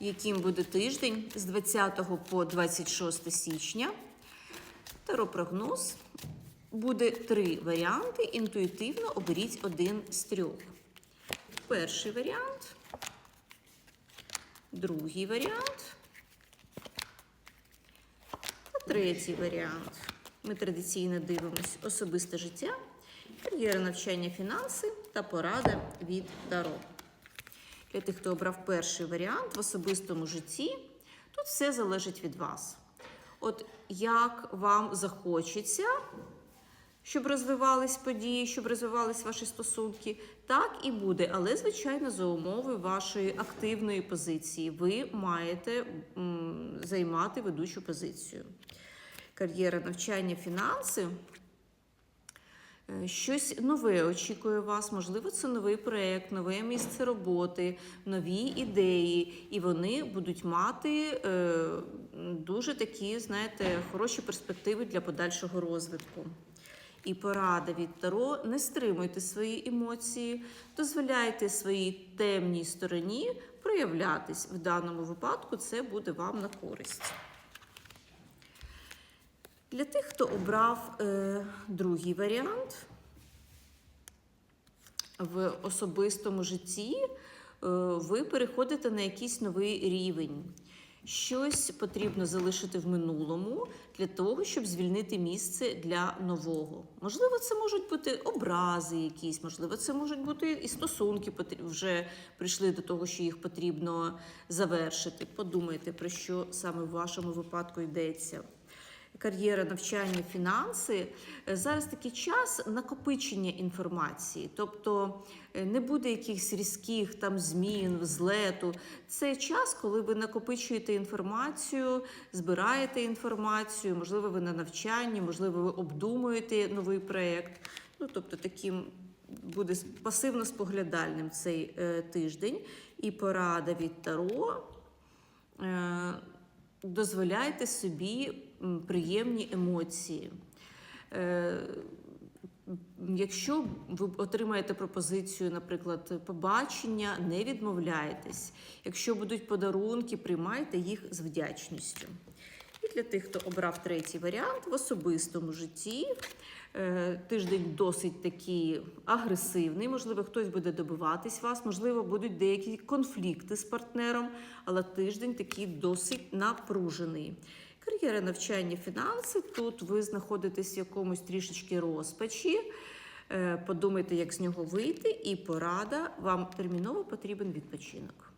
яким буде тиждень з 20 по 26 січня. Таропрогноз. Буде три варіанти. Інтуїтивно оберіть один з трьох. Перший варіант, другий варіант та третій варіант. Ми традиційно дивимось особисте життя, кар'єра навчання, фінанси та порада від Таро. Для тих, хто обрав перший варіант в особистому житті, тут все залежить від вас. От як вам захочеться, щоб розвивались події, щоб розвивались ваші стосунки, так і буде. Але, звичайно, за умови вашої активної позиції ви маєте займати ведучу позицію. Кар'єра, навчання, фінанси. Е, Щось нове очікує вас, можливо, це новий проєкт, нове місце роботи, нові ідеї, і вони будуть мати е, дуже такі, знаєте, хороші перспективи для подальшого розвитку. І порада від Таро: не стримуйте свої емоції, дозволяйте своїй темній стороні проявлятись. В даному випадку це буде вам на користь. Для тих, хто обрав е, другий варіант в особистому житті, е, ви переходите на якийсь новий рівень. Щось потрібно залишити в минулому для того, щоб звільнити місце для нового. Можливо, це можуть бути образи якісь, можливо, це можуть бути і стосунки вже прийшли до того, що їх потрібно завершити. Подумайте, про що саме в вашому випадку йдеться кар'єра, навчання, фінанси. Е, Зараз такий час накопичення інформації, тобто е, не буде якихось різких там змін, взлету. Це час, коли ви накопичуєте інформацію, збираєте інформацію, можливо, ви на навчанні, можливо, ви обдумуєте новий проєкт. Ну, тобто таким буде пасивно-споглядальним цей е, тиждень. І порада від Таро. Е, дозволяйте собі приємні емоції. Е, Якщо ви отримаєте пропозицію, наприклад, побачення, не відмовляйтесь. Якщо будуть подарунки, приймайте їх з вдячністю. Для тих, хто обрав третій варіант в особистому житті, е, тиждень досить такий агресивний. Можливо, хтось буде добиватись вас, можливо, будуть деякі конфлікти з партнером, але тиждень такий досить напружений. Кар'єра навчання, фінанси. Тут ви знаходитесь в якомусь трішечки розпачі. Е, Подумайте, як з нього вийти, і порада вам терміново потрібен відпочинок.